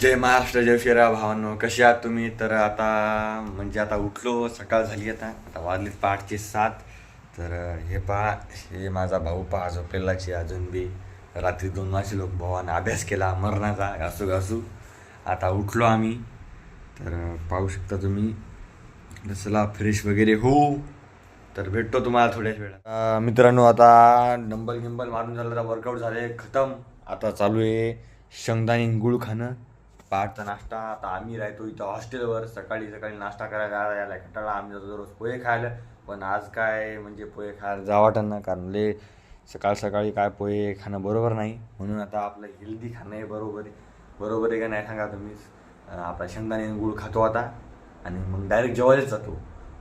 जय महाराष्ट्र जय शिरा भावांनो. कसे आहात तुम्ही? तर आता म्हणजे आता उठलो सकाळ झाली आता. आता वाजलीत पहाटचे सात. तर हे पहा हे माझा भाऊ पहा झोपेलाची अजून बी. रात्री दोन वाजचे लोक भावानं अभ्यास केला मरणाचा घासू घासू आता उठलो आम्ही. तर पाहू शकता तुम्ही. तर चला फ्रेश वगैरे हो. तर भेटतो तुम्हाला थोड्याच वेळा मित्रांनो आता डंबल गिंबल मारून झालं तर वर्कआउट झाले खतम. आता चालू आहे शेंगदाणे गुळ खाणं. पहाटचा नाश्ता आता आम्ही राहतो इथं हॉस्टेलवर. सकाळी सकाळी नाश्ता करायला यायला कंटाळा आम्ही जातो दररोज पोहे खायला. पण आज काय म्हणजे पोहे खायला जा वाटत ना कारण ले सकाळ सकाळी काय पोहे खाणं बरोबर नाही. म्हणून आता आपलं हेल्दी खाणं आहे बरोबर आहे. बरोबर आहे का नाही सांगा तुम्हीच आपला शेंगदाणे गुळ खातो आता. आणि मग डायरेक्ट जेवायलाच जातो.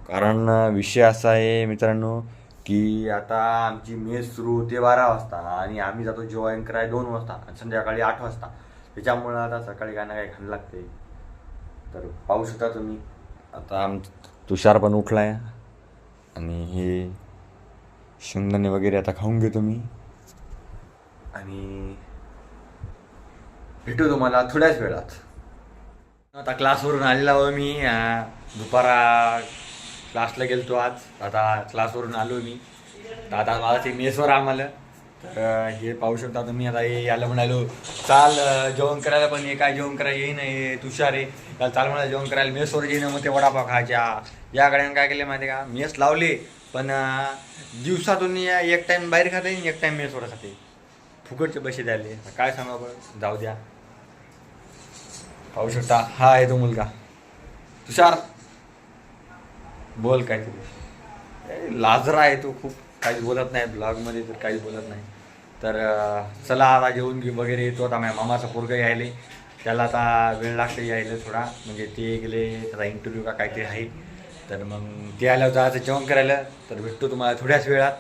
कारण विषय असा आहे मित्रांनो की आता आमची मेस सुरू होते बारा वाजता. आणि आम्ही जातो जेवण करायला दोन वाजता. आणि संध्याकाळी आठ वाजता. त्याच्यामुळं आता सकाळी काय ना काय खाणं लागते तर पाहू शकता तुम्ही. आता आम तुषार पण उठला आहे आणि हे शेंगदाणे वगैरे आता खाऊन घेतो मी आणि भेटू तुम्हाला थोड्याच वेळात. आता क्लासवरून आलेला आहो मी. दुपारा क्लासला गेलतो आज. आता क्लासवरून आलो मी. आता माझा ते मेसवर आम्हाला. तर हे पाहू शकता तुम्ही. आता हे याला म्हणालो चाल जेवण करायला पण हे काय जेवण करायला? येई नाही तुषार आहे त्याला चाल म्हणाला जेवण करायला मेसवर येईन मग ते वडापाव खायच्या. या गाड्यानं काय केलं माहिती आहे का? मेस लावले पण दिवसातून या- एक टाईम बाहेर खाते एक टाईम मेसवर खाते. फुकटचे पैसे द्यायले. काय सांगा बरं जाऊ द्या. पाहू शकता हा आहे तो मुलगा. तुषार बोल काय ए, लाजरा आहे तो खूप. काहीच बोलत नाही ब्लॉगमध्ये तर काहीच बोलत नाही. तर चला आता जेवून घे वगैरे येतो आता माझ्या मामाचा पोरगा यायले. त्याला आता वेळ लागते यायला थोडा. म्हणजे ते गेले त्याचा इंटरव्ह्यू का काहीतरी आहे. तर मग ते आल्यावर जायचं जेवण करायला. तर भेटतो तुम्हाला थोड्याच वेळात.